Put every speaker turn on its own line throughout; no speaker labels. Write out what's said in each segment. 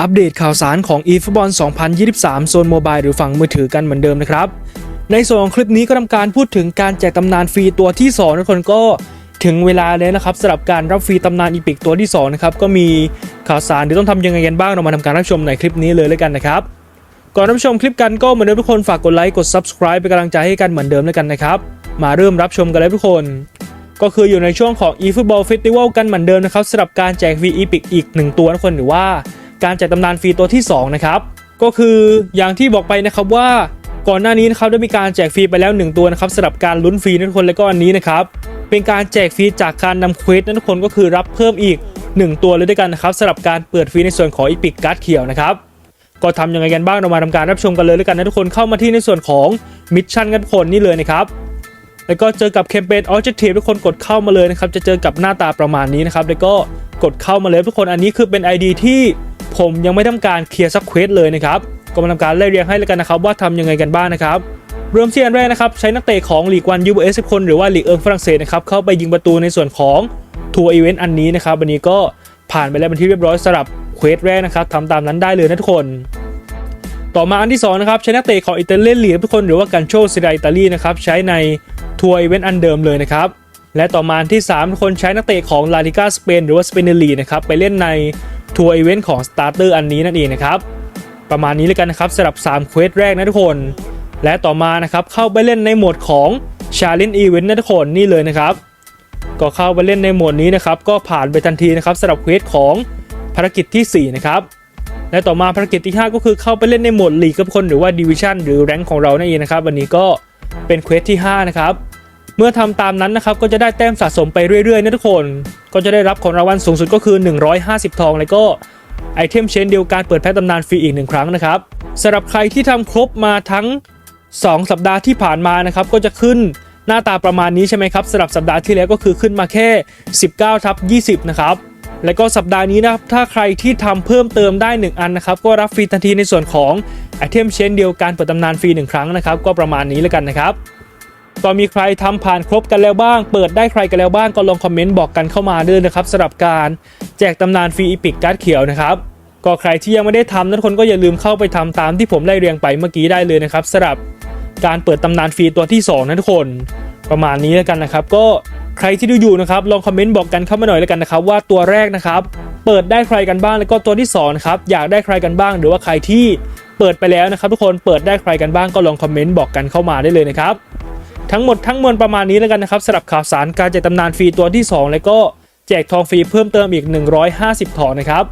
อัปเดตข่าวสารของ eFootball 2023 โซนโมบายหรือฝั่งมือถือกันเหมือนเดิมนะครับ ในส่วนของคลิปนี้ก็ทำการพูดถึงการแจกตำนานฟรีตัวที่2ทุกคนก็ถึงเวลาแล้วนะครับสำหรับการรับฟรีตำนานอีพิกตัวที่2นะครับก็มีข่าวสารที่ต้องทำยังไงกันบ้างเรามาทำการรับชมในคลิปนี้เลยแล้วกันนะครับก่อนรับชมคลิปกันก็เหมือนเดิมทุกคนฝากกดไลค์กด subscribe เป็นกำลังใจให้กันเหมือนเดิมแล้วกันนะครับมาเริ่มรับชมกันเลยทุกคน ก็คืออยู่ในช่วงของ eFootball Festival กันเหมือนเดิมนะครับสำหรับการแจกฟรีอีพิกอีกหนึ่งตัวทุกคนหรือว่า การแจกตำนานฟรีตัวที่สองนะครับ ก็คืออย่างที่บอกไปนะครับว่าก่อนหน้านี้นะครับได้มีการแจกฟรีไปแล้ว 1 ตัวนะครับสำหรับการลุ้นฟรีนะทุกคนแล้วก็อันนี้นะครับเป็นการแจกฟรีจากการนำเควสนะทุกคนก็คือรับเพิ่มอีก 1 ตัวเลยด้วยกันนะครับสำหรับการเปิดฟรีในส่วนของอีพิกการ์ดเขียวนะครับก็ทำยังไงกันบ้างเรามาทำการรับชมกันเลยแล้วกันนะทุกคนเข้ามาที่ในส่วนของมิชชั่นกันทุกคนนี่เลยนะครับแล้วก็เจอกับแคมเปญออ j e c t i v e ทุกคนกดเข้ามาเลยนะครับจะเจอกับหน้าตาประมาณนี้นะครับแล้วก็กดเข้ามาเลยทุกคนอันนี้คือเป็น ID ที่ ผมยังไม่ทำการเคลียร์สักเควสเลยนะครับ ก็มาทำการไล่เรียงให้แล้วกันนะครับ ว่าทำยังไงกันบ้างนะครับเริ่มที่อันแรกนะครับ ใช้นักเตะของลีกวันยูเอสคนหรือว่าลีกเอิงฝรั่งเศสนะครับเข้าไปยิงประตูในส่วนของทัวร์อีเวนต์อันนี้นะครับวันนี้ก็ผ่านไปแล้วเป็นที่เรียบร้อยสำหรับเควสแรกนะครับทำตามนั้นได้เลยนะทุกคน ต่อมาอันที่2นะครับใช้นักเตะของอิตาเลียนลีกทุกคนหรือว่ากันโชซิราอิตาลีนะครับใช้ในทัวร์อีเวนต์อันเดิมเลยนะครับและต่อมาอันที่3ทุกคนใช้นักเตะของลาลิกาสเปนหรือว่าสเปนลีนะครับไปเล่นใน ทัวร์อีเวนต์ของสตาร์เตอร์อันนี้นั่นเองนะครับ ประมาณนี้เลยกันนะครับสำหรับ3เควสแรกนะทุกคน และต่อมานะครับเข้าไปเล่นในโหมดของชาเลนจ์อีเวนต์นะทุกคนนี่เลยนะครับ ก็เข้าไปเล่นในโหมดนี้นะครับ ก็ผ่านไปทันทีนะครับสำหรับเควสของภารกิจทีสี่4 นะครับและต่อมาภารกิจที่ 5 ก็คือเข้าไปเล่นในโหมดลีกกับคนหรือว่าดิวิชั่นหรือแรงของเรานั่นเองนะครับวันนี้ก็เป็นเควสที่ 5 นะครับ เมื่อทำตามนั้นนะครับก็จะได้แต้มสะสมไปเรื่อยๆนะทุกคน ก็จะได้รับของรางวัลสูงสุดก็คือ 150 ทอง แล้วก็ไอเทมเชนเดียวการเปิดแพ็ตำนานฟรีอีกหนึ่งครั้งนะครับสำหรับใครที่ทำครบมาทั้ง 2 สัปดาห์ที่ผ่านมานะครับก็จะขึ้นหน้าตาประมาณนี้ใช่ไหมครับสำหรับสัปดาห์ที่แล้วก็คือขึ้นมาแค่ 19ทับ20 นะครับแล้วก็สัปดาห์นี้นะครับถ้าใครที่ทำเพิ่มเติมได้ 1 อันนะครับก็รับฟรีทันทีในส่วนของไอเทมเชนเดียวการเปิดตำนานฟรี1ครั้งนะครับก็ประมาณนี้แล้วกันนะครับ ก็มีใครทำผ่านครบกันแล้วบ้าง เปิดได้ใครกันแล้วบ้างก็ลองคอมเมนต์บอกกันเข้ามาด้วยนะครับสำหรับการแจกตำนานฟรีอีพิกการ์ดเขียวนะครับก็ใครที่ยังไม่ได้ทำนั้นคนก็อย่าลืมเข้าไปทำตามที่ผมได้เรียงไปเมื่อกี้ได้เลยนะครับสำหรับการเปิดตำนานฟรีตัวที่สองนะทุกคน ประมาณนี้แล้วกันนะครับ ก็ใครที่ดูอยู่นะครับลองคอมเมนต์บอกกันเข้ามาหน่อยแล้วกันนะครับ ว่าตัวแรกนะครับ เปิดได้ใครกันบ้างแล้วก็ตัวที่สองนะครับอยากได้ใครกันบ้าง หรือว่าใครที่เปิดไปแล้วนะครับ ทุกคนเปิดได้ใครกันบ้างก็ลองคอมเมนต์บอกกันเข้ามาได้เลยนะครับ ทั้งหมดทั้งมวลประมาณนี้แล้วกันนะครับสำหรับข่าวสารการแจกตำนานฟรีตัวที่ 2 แล้วก็แจกทองฟรีเพิ่มเติมอีก 150ทองนะครับ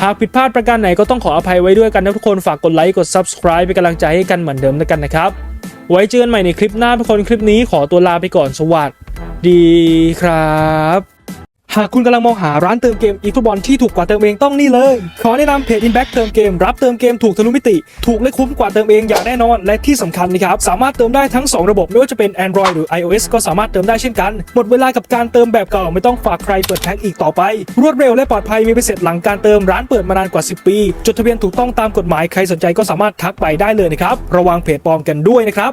หากผิดพลาดประการไหนก็ต้องขออภัยไว้ด้วยกันนะทุกคนฝากกดไลค์กด subscribe เป็นกำลังใจให้กันเหมือนเดิมแล้วกันนะครับ ไว้เจอกันใหม่ในคลิปหน้าทุกคนคลิปนี้ขอตัวลาไปก่อนสวัสดีครับ หากคุณกำลังมองหาร้านเติมเกมอีฟุตบอลที่ถูกกว่าเติมเองต้องนี่เลย ขอแนะนำเพจ Inback เติมเกมรับเติมเกมถูกทะลุมิติ ถูกและคุ้มกว่าเติมเองอย่างแน่นอน และที่สำคัญนะครับ สามารถเติมได้ทั้ง 2 ระบบ ไม่ว่าจะเป็น Android หรือ iOS ก็สามารถเติมได้เช่นกัน หมดเวลากับการเติมแบบเก่าไม่ต้องฝากใครเปิดแพ็คอีกต่อไป รวดเร็วและปลอดภัยมีไปเสร็จหลังการเติมร้านเปิดมานานกว่า 10 ปี จดทะเบียนถูกต้องตามกฎหมายใครสนใจก็สามารถทักไปได้เลยนะครับระวังเพจปลอมกันด้วยนะครับ